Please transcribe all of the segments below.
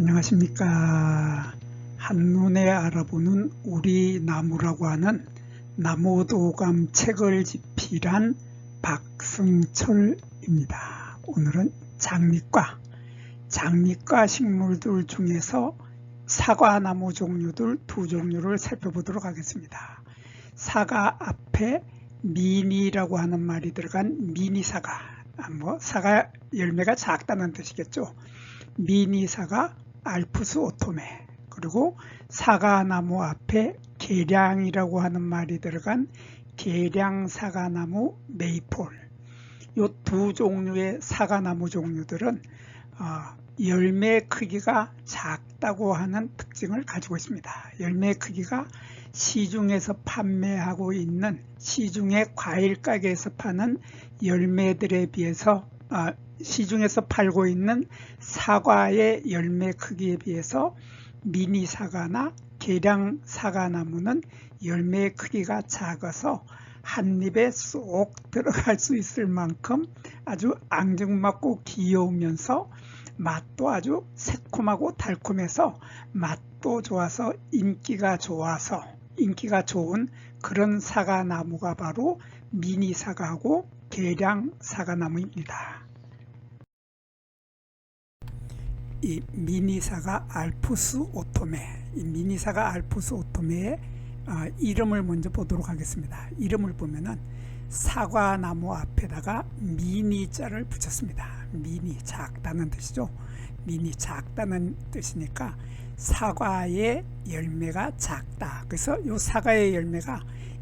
안녕하십니까. 한눈에 알아보는 우리 나무라고 하는 나무도감 책을 집필한 박승철입니다. 오늘은 장미과 장미과 식물들 중에서 사과나무 종류들 두 종류를 살펴보도록 하겠습니다. 사과 앞에 미니라고 하는 말이 들어간 미니사과. 아, 뭐 사과 열매가 작다는 뜻이겠죠. 미니사과 알프스 오토메 그리고 사과나무 앞에 계량이라고 하는 말이 들어간 계량 사과나무 메이폴 이 두 종류의 사과나무 종류들은 어, 열매 크기가 작다고 하는 특징을 가지고 있습니다. 열매 크기가 시중에서 판매하고 있는 시중의 과일 가게에서 파는 열매들에 비해서 어, 시중에서 팔고 있는 사과의 열매 크기에 비해서 미니 사과나 계량 사과나무는 열매 크기가 작아서 한 입에 쏙 들어갈 수 있을 만큼 아주 앙증맞고 귀여우면서 맛도 아주 새콤하고 달콤해서 맛도 좋아서 인기가 좋아서 인기가 좋은 그런 사과나무가 바로 미니 사과하고 계량 사과나무입니다. 이 미니사가 알프스 오토메, 이 미니사가 알프스 오토메의 어, 이름을 먼저 보도록 하겠습니다. 이름을 보면은 사과나무 앞에다가 미니자를 붙였습니다. 미니 작다는 뜻이죠. 미니 작다는 뜻이니까 사과의 열매가 작다. 그래서 이 사과의 열매가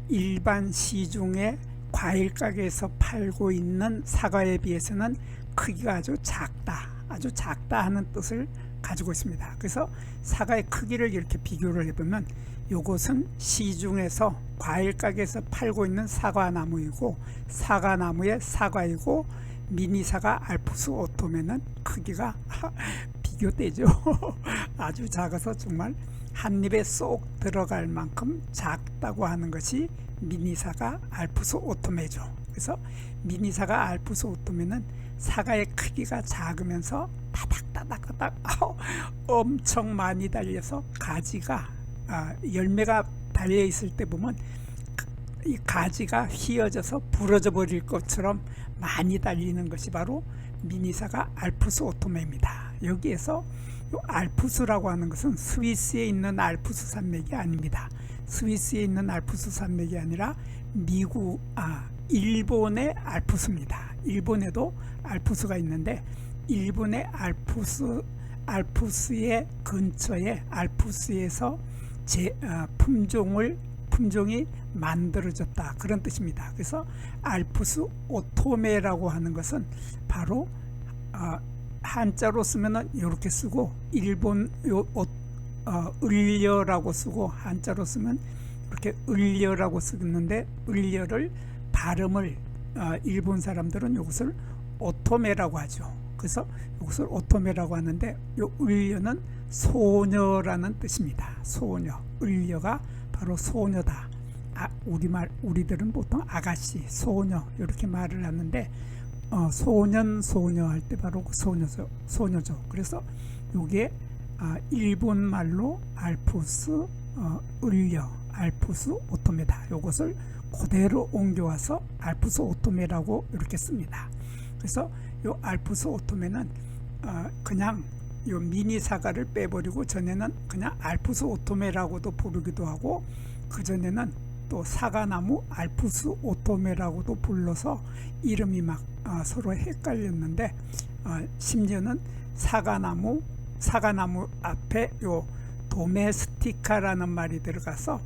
일반 시중에 과일 가게에서 팔고 있는 사과에 비해서는 크기가 아주 작다. 아주 작다 하는 뜻을 가지고 있습니다. 그래서 사과의 크기를 이렇게 비교를 해보면 이것은 시중에서 과일 가게에서 팔고 있는 사과나무이고 사과나무의 사과이고 미니 사과 알프스 오토메는 크기가 비교되죠. 아주 작아서 정말 한 입에 쏙 들어갈 만큼 작다고 하는 것이 미니 사과 알프스 오토메죠. 그래서 미니 사과 알프스 오토메는 사과의 크기가 작으면서 따닥따닥따닥 엄청 많이 달려서 가지가 아, 열매가 달려 있을 때 보면 이 가지가 휘어져서 부러져 버릴 것처럼 많이 달리는 것이 바로 미니사가 알프스 오토메입니다. 여기에서 알프스라고 하는 것은 스위스에 있는 알프스 산맥이 아닙니다. 스위스에 있는 알프스 산맥이 아니라 미국 아 일본의 알프스입니다. 일본에도 알프스가 있는데 일본의 알프스 알프스의 근처에 알프스에서 제 어, 품종을 품종이 만들어졌다 그런 뜻입니다. 그래서 알프스 오토메라고 하는 것은 바로 어, 한자로 쓰면은 이렇게 쓰고 일본 요 어, 을려라고 쓰고 한자로 쓰면 이렇게 을려라고 쓰는데 을려를 발음을 어, 일본 사람들은 이것을 오토메라고 하죠. 그래서 이것을 오토메라고 하는데 이 을려는 소녀라는 뜻입니다. 소녀. 을려가 바로 소녀다. 아, 우리말 우리들은 보통 아가씨, 소녀 이렇게 말을 하는데 어, 소년 소녀 할 때 바로 그 소녀죠. 소녀죠. 그래서 이게 아, 일본 말로 알프스 어, 을려, 알프스 오토메다. 이것을 그대로 옮겨와서 알프스 오토메라고 이렇게 씁니다. 그래서 이 알프스 오토메는 어, 그냥 이 미니 사과를 빼버리고 전에는 그냥 알프스 오토메라고도 부르기도 하고 그 전에는 또 사과나무 알프스 오토메라고도 불러서 이름이 막 어, 서로 헷갈렸는데 어, 심지어는 사과나무 사과나무 앞에 요 도메스티카라는 말이 들어가서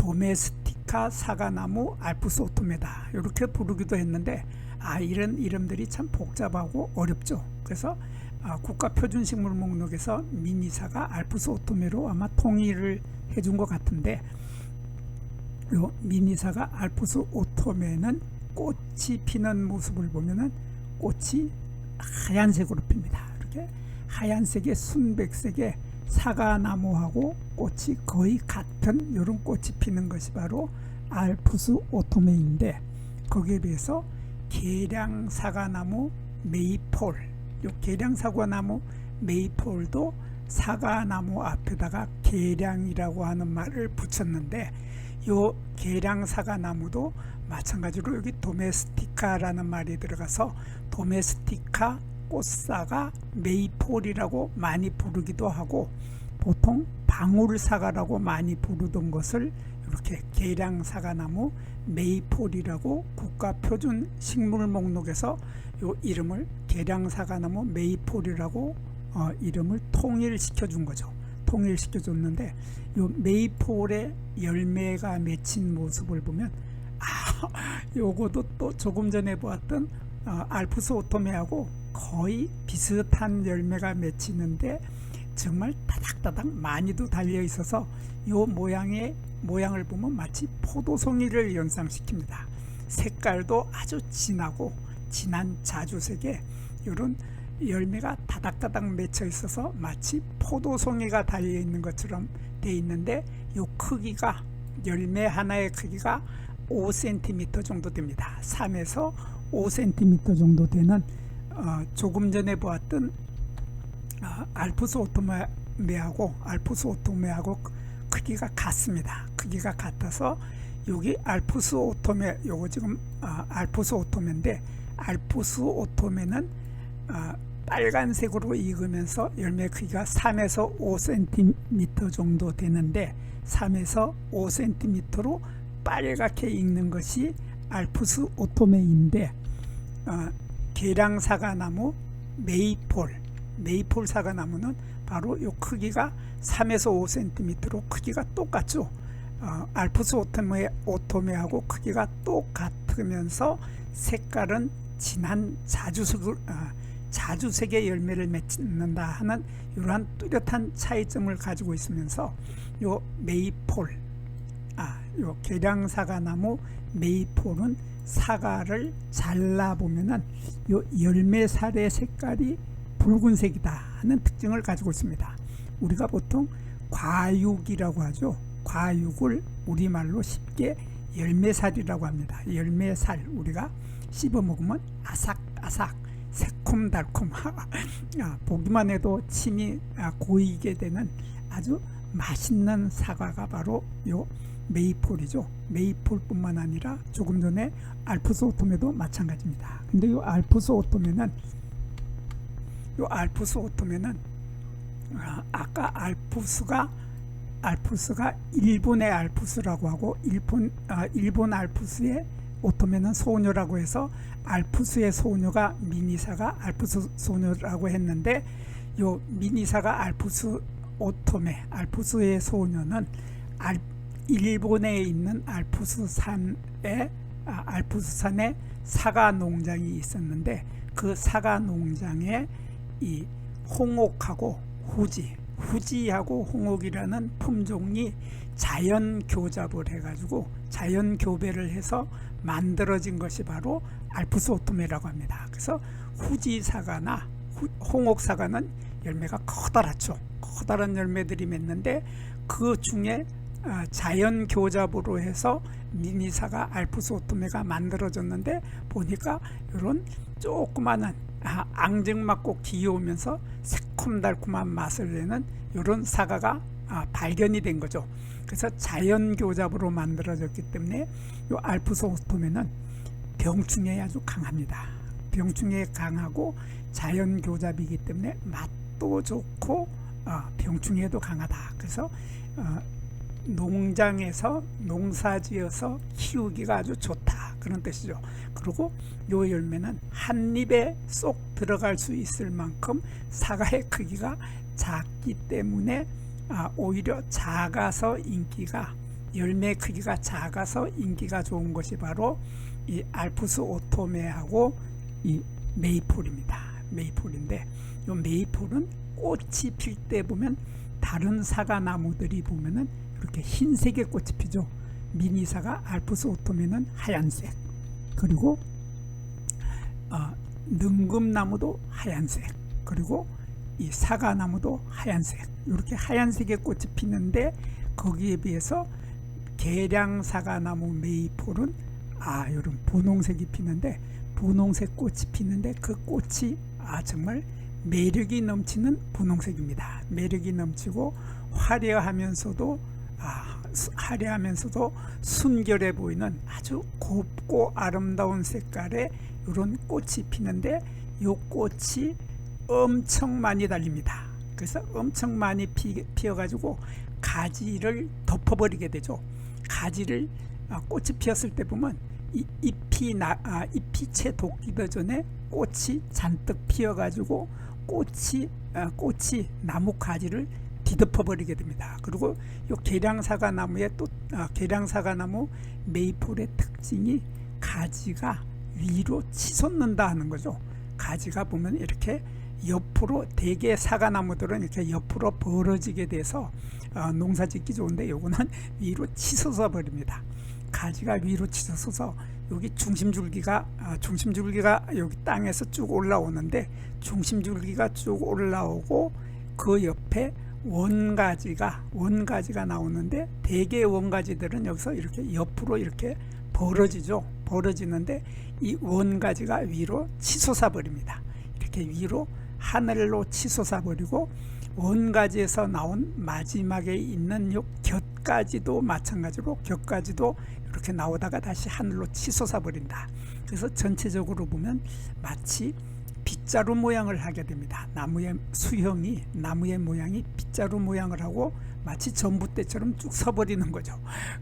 도메스티카 사과나무 알프스 오토메다 이렇게 부르기도 했는데 아 이런 이름들이 참 복잡하고 어렵죠. 그래서 아, 국가표준식물 목록에서 미니사가 알프스 오토메로 아마 통일을 해준 것 같은데 요 미니사가 알프스 오토메는 꽃이 피는 모습을 보면은 꽃이 하얀색으로 핍니다. 이렇게 하얀색의 순백색의 사과나무하고 꽃이 거의 같은 이런 꽃이 피는 것이 바로 알프스 오토메인데 거기에 비해서 계량 사과나무 메이폴 요 계량 사과나무 메이폴도 사과나무 앞에다가 계량이라고 하는 말을 붙였는데 요 계량 사과나무도 마찬가지로 여기 도메스티카라는 말이 들어가서 도메스티카 꽃사과 메이폴이라고 많이 부르기도 하고 보통 방울사과라고 많이 부르던 것을 이렇게 계량사과나무 메이폴이라고 국가표준 식물 목록에서 요 이름을 계량사과나무 메이폴이라고 어, 이름을 통일시켜 준 거죠. 통일시켜 줬는데 요 메이폴의 열매가 맺힌 모습을 보면 아, 요거도 또 조금 전에 보았던 어, 알프스 오토메하고 거의 비슷한 열매가 맺히는데 정말 따닥따닥 많이도 달려 있어서 요 모양의 모양을 보면 마치 포도송이를 연상시킵니다. 색깔도 아주 진하고 진한 자주색에 이런 열매가 다닥다닥 맺혀 있어서 마치 포도송이가 달려 있는 것처럼 돼 있는데 요 크기가 열매 하나의 크기가 5cm 정도 됩니다. 3에서 5cm 정도 되는 어, 조금 전에 보았던 어, 알프스 오토메하고 알프스 오토메하고 크기가 같습니다. 크기가 같아서 여기 알프스 오토메 요거 지금 어, 알프스 오토메인데 알프스 오토메는 어, 빨간색으로 익으면서 열매 크기가 3에서 5cm 정도 되는데 3에서 5cm로 빨갛게 익는 것이 알프스 오토메인데 어, 계량 사과나무 메이폴 메이폴 사과나무는 바로 이 크기가 3에서 5cm로 크기가 똑같죠. 어, 알프스 오토메, 오토메하고 크기가 똑같으면서 색깔은 진한 자주색을 어, 자주색의 열매를 맺는다 하는 이러한 뚜렷한 차이점을 가지고 있으면서 요 메이폴 아, 요 계량 사과나무 메이폴은 사과를 잘라 보면은 요 열매살의 색깔이 붉은색이다 하는 특징을 가지고 있습니다. 우리가 보통 과육이라고 하죠. 과육을 우리말로 쉽게 열매살이라고 합니다. 열매살 우리가 씹어 먹으면 아삭아삭 새콤달콤 아, 보기만 해도 침이 아, 고이게 되는 아주 맛있는 사과가 바로 요 메이폴이죠. 메이폴뿐만 아니라 조금 전에 알프스 오토메도 마찬가지입니다. 근데 이 알프스 오토메는 이 알프스 오토메는 아, 아까 알프스가 알프스가 일본의 알프스라고 하고 일본 아, 일본 알프스의 오토메는 소녀라고 해서 알프스의 소녀가 미니사가 알프스 소녀라고 했는데 요 미니사가 알프스 오토메 알프스의 소녀는 알, 일본에 있는 알프스 산에 아, 알프스 산에 사과 농장이 있었는데 그 사과 농장에 이 홍옥하고 후지 후지하고 홍옥이라는 품종이 자연 교잡을 해가지고 자연 교배를 해서 만들어진 것이 바로 알프스 오토메라고 합니다. 그래서 후지 사과나 후- 홍옥 사과는 열매가 커다랗죠. 커다란 열매들이 맺는데 그 중에 아, 자연 교잡으로 해서 미니사가 알프스 오토메가 만들어졌는데 보니까 이런 조그마한 아, 앙증맞고 귀여우면서 새콤달콤한 맛을 내는 이런 사과가 아, 발견이 된 거죠. 그래서 자연 교잡으로 만들어졌기 때문에 이 알프스 오토메는 병충해에 아주 강합니다. 병충해에 강하고 자연 교잡이기 때문에 맛도 좋고 어, 병충해에도 강하다. 그래서 어, 농장에서 농사지어서 키우기가 아주 좋다 그런 뜻이죠. 그리고 요 열매는 한 입에 쏙 들어갈 수 있을 만큼 사과의 크기가 작기 때문에 아, 오히려 작아서 인기가 열매 크기가 작아서 인기가 좋은 것이 바로 이 알프스 오토메하고 이 메이폴입니다. 메이폴인데 이 메이폴은 꽃이 필 때 보면 다른 사과 나무들이 보면은 이렇게 흰색의 꽃이 피죠. 미니사가 알프스 오토메는 하얀색 그리고 어, 능금나무도 하얀색 그리고 이 사과나무도 하얀색 이렇게 하얀색의 꽃이 피는데 거기에 비해서 계량 사과나무 메이폴은 아 이런 분홍색이 피는데 분홍색 꽃이 피는데 그 꽃이 아 정말 매력이 넘치는 분홍색입니다. 매력이 넘치고 화려하면서도 화려하면서도 순결해 보이는 아주 곱고 아름다운 색깔의 이런 꽃이 피는데 이 꽃이 엄청 많이 달립니다. 그래서 엄청 많이 피, 피어가지고 가지를 덮어버리게 되죠. 가지를 아, 꽃이 피었을 때 보면 이 잎이 나 아, 잎이 채 돋기도 전에 꽃이 잔뜩 피어가지고 꽃이 아, 꽃이 나무 가지를 뒤덮어 버리게 됩니다. 그리고 요 계량사과 나무의 또 아, 계량사과 나무 메이플의 특징이 가지가 위로 치솟는다 하는 거죠. 가지가 보면 이렇게 옆으로 대개 사과나무들은 이렇게 옆으로 벌어지게 돼서 어, 농사짓기 좋은데 요거는 위로 치솟아 버립니다. 가지가 위로 치솟아서 여기 중심줄기가 아, 중심줄기가 여기 땅에서 쭉 올라오는데 중심줄기가 쭉 올라오고 그 옆에 원가지가 원가지가 나오는데 대개 원가지들은 여기서 이렇게 옆으로 이렇게 벌어지죠. 벌어지는데 이 원가지가 위로 치솟아 버립니다. 이렇게 위로 하늘로 치솟아 버리고 원가지에서 나온 마지막에 있는 요 곁가지도 마찬가지로 곁가지도 이렇게 나오다가 다시 하늘로 치솟아 버린다. 그래서 전체적으로 보면 마치 빗자루 모양을 하게 됩니다. 나무의 수형이 나무의 모양이 빗자루 모양을 하고 마치 전봇대처럼 쭉 서버리는 거죠.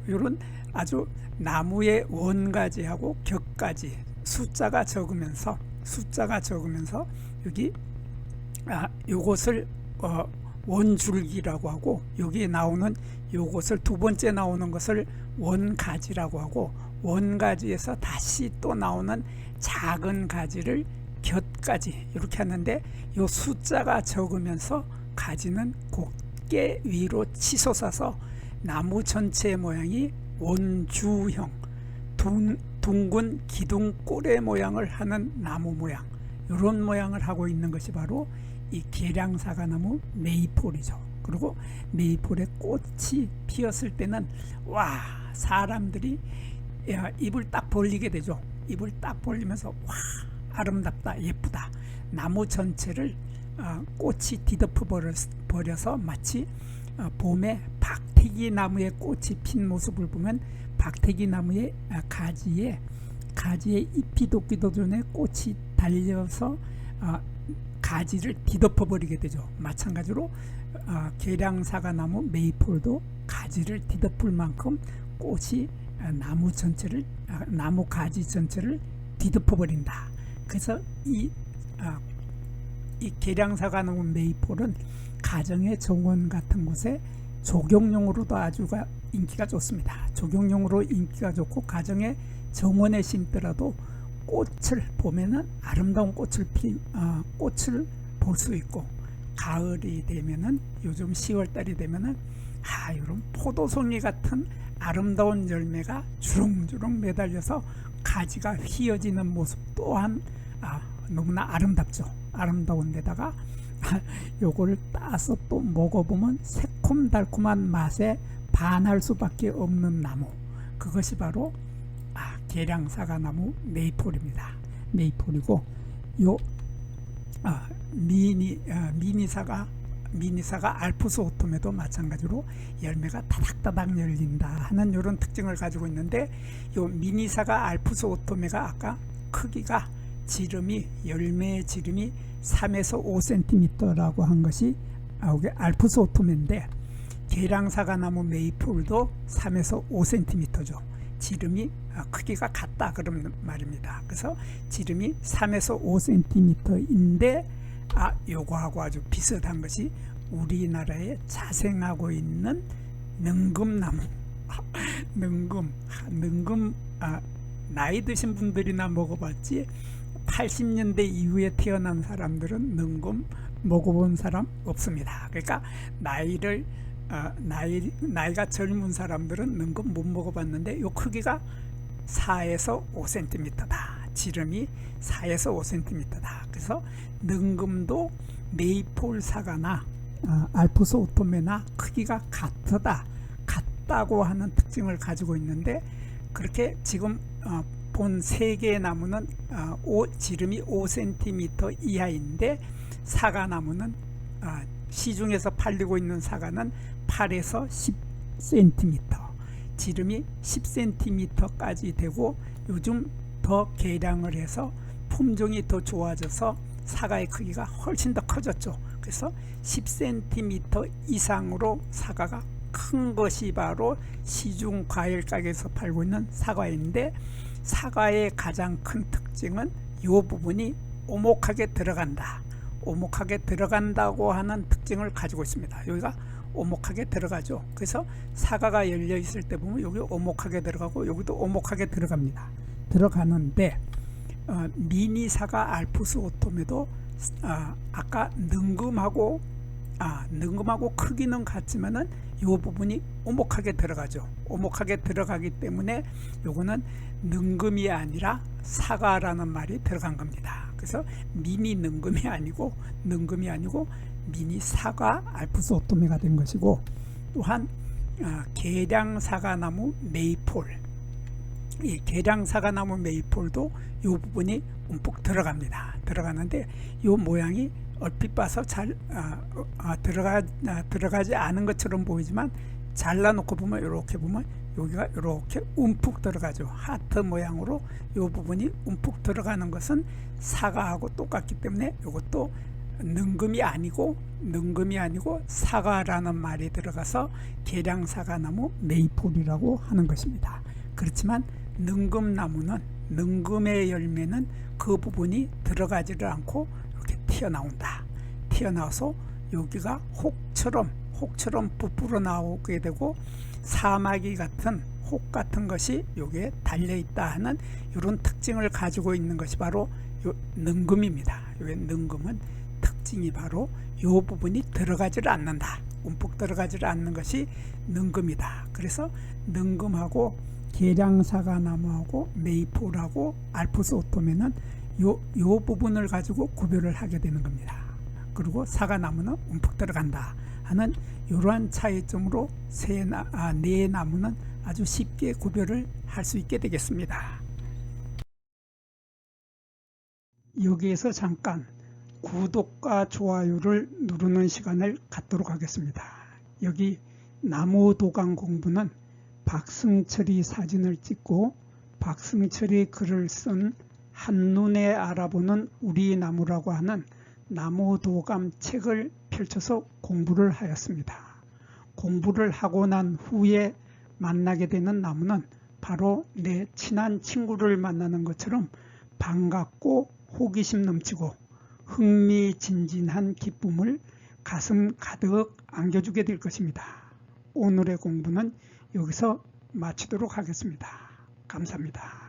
이런 아주 나무의 원가지하고 격가지 숫자가 적으면서 숫자가 적으면서 여기 아, 요것을 어, 원줄기라고 하고 여기에 나오는 요것을 두 번째 나오는 것을 원가지라고 하고 원가지에서 다시 또 나오는 작은 가지를 곁가지 이렇게 하는데 요 숫자가 적으면서 가지는 곧게 위로 치솟아서 나무 전체의 모양이 원주형 둥, 둥근 기둥 꼬레 모양을 하는 나무 모양 이런 모양을 하고 있는 것이 바로 이 계량사과 나무 메이폴이죠. 그리고 메이폴의 꽃이 피었을 때는 와 사람들이 야, 입을 딱 벌리게 되죠. 입을 딱 벌리면서 와 아름답다 예쁘다 나무 전체를 어, 꽃이 뒤덮어 버려- 버려서 마치 어, 봄에 박태기 나무의 꽃이 핀 모습을 보면 박태기 나무의 아, 가지에 가지에 잎이 돋기도 전에 꽃이 달려서 어, 가지를 뒤덮어 버리게 되죠. 마찬가지로 어, 계량사과 나무 메이폴도 가지를 뒤덮을 만큼 꽃이 어, 나무 전체를 아, 나무 가지 전체를 뒤덮어 버린다. 그래서 이, 아, 이 계량사과 나무 메이폴은 가정의 정원 같은 곳에 조경용으로도 아주 가 인기가 좋습니다. 조경용으로 인기가 좋고 가정의 정원에 심더라도 꽃을 보면은 아름다운 꽃을 피 어, 꽃을 볼 수 있고 가을이 되면은 요즘 10월 달이 되면은 아 이런 포도송이 같은 아름다운 열매가 주렁주렁 매달려서 가지가 휘어지는 모습 또한 아, 너무나 아름답죠. 아름다운 데다가 요거를 따서 또 먹어보면 새콤달콤한 맛에 반할 수밖에 없는 나무 그것이 바로 아, 계량사과 나무 메이폴입니다. 메이폴이고 요 아, 미니 아, 미니사가 미니사가 알프스 오톰에도 마찬가지로 열매가 다닥다닥 열린다 하는 이런 특징을 가지고 있는데 요 미니사가 알프스 오토메가 아까 크기가 지름이 열매의 지름이 3에서 5cm라고 한 것이 아, 이게 알프스 오토메인데 계량사과 나무 메이플도 3에서 5cm죠. 지름이 아, 크기가 같다 그런 말입니다. 그래서 지름이 3에서 5cm인데 아 요거하고 아주 비슷한 것이 우리나라에 자생하고 있는 능금나무 능금 능금 아, 나이 드신 분들이나 먹어봤지 80년대 이후에 태어난 사람들은 능금 먹어본 사람 없습니다. 그러니까 나이를 어, 나이 나이가 젊은 사람들은 능금 못 먹어봤는데 요 크기가 4에서 5cm다. 지름이 4에서 5cm다. 그래서 능금도 메이폴 사과나 어, 알프스 오토메나 크기가 같다. 같다고 하는 특징을 가지고 있는데 그렇게 지금 어, 본세 개의 나무는 어, 오, 지름이 5cm 이하인데 사과 나무는 아, 시중에서 팔리고 있는 사과는 8에서 10cm, 지름이 10cm까지 되고 요즘 더 개량을 해서 품종이 더 좋아져서 사과의 크기가 훨씬 더 커졌죠. 그래서 10cm 이상으로 사과가 큰 것이 바로 시중 과일 가게에서 팔고 있는 사과인데 사과의 가장 큰 특징은 이 부분이 오목하게 들어간다. 오목하게 들어간다고 하는 특징을 가지고 있습니다. 여기가 오목하게 들어가죠. 그래서 사과가 열려 있을 때 보면 여기 오목하게 들어가고 여기도 오목하게 들어갑니다. 들어가는데 어, 미니 사과 알프스 오토메도 아, 아까 능금하고 아, 능금하고 크기는 같지만은 이 부분이 오목하게 들어가죠. 오목하게 들어가기 때문에 요거는 능금이 아니라 사과라는 말이 들어간 겁니다. 그래서 미니 능금이 아니고 능금이 아니고 미니 사과 알프스 오토메가 된 것이고 또한 아, 계량 사과나무 메이폴 이 계량 사과나무 메이폴도 이 부분이 움푹 들어갑니다. 들어가는데 이 모양이 얼핏 봐서 잘 아, 아, 들어가 아, 들어가지 않은 것처럼 보이지만 잘라놓고 보면 이렇게 보면 여기가 이렇게 움푹 들어가죠. 하트 모양으로 이 부분이 움푹 들어가는 것은 사과하고 똑같기 때문에 이것도 능금이 아니고 능금이 아니고 사과라는 말이 들어가서 계량 사과나무 메이폴이라고 하는 것입니다. 그렇지만 능금나무는 능금의 열매는 그 부분이 들어가지를 않고 이렇게 튀어나온다. 튀어나와서 여기가 혹처럼 혹처럼 부풀어 나오게 되고 사마귀 같은 혹 같은 것이 여기에 달려 있다 하는 이런 특징을 가지고 있는 것이 바로 요 능금입니다. 요 능금은 특징이 바로 이 부분이 들어가지를 않는다. 움푹 들어가지를 않는 것이 능금이다. 그래서 능금하고 계량사과나무하고 메이플하고 알프스 오토메는 요, 요 부분을 가지고 구별을 하게 되는 겁니다. 그리고 사과나무는 움푹 들어간다 하는 이러한 차이점으로 세 나, 아, 네 나무는 아주 쉽게 구별을 할 수 있게 되겠습니다. 여기에서 잠깐 구독과 좋아요를 누르는 시간을 갖도록 하겠습니다. 여기 나무 도강 공부는 박승철이 사진을 찍고 박승철이 글을 쓴 한눈에 알아보는 우리 나무라고 하는 나무 도감 책을 펼쳐서 공부를 하였습니다. 공부를 하고 난 후에 만나게 되는 나무는 바로 내 친한 친구를 만나는 것처럼 반갑고 호기심 넘치고 흥미진진한 기쁨을 가슴 가득 안겨주게 될 것입니다. 오늘의 공부는 여기서 마치도록 하겠습니다. 감사합니다.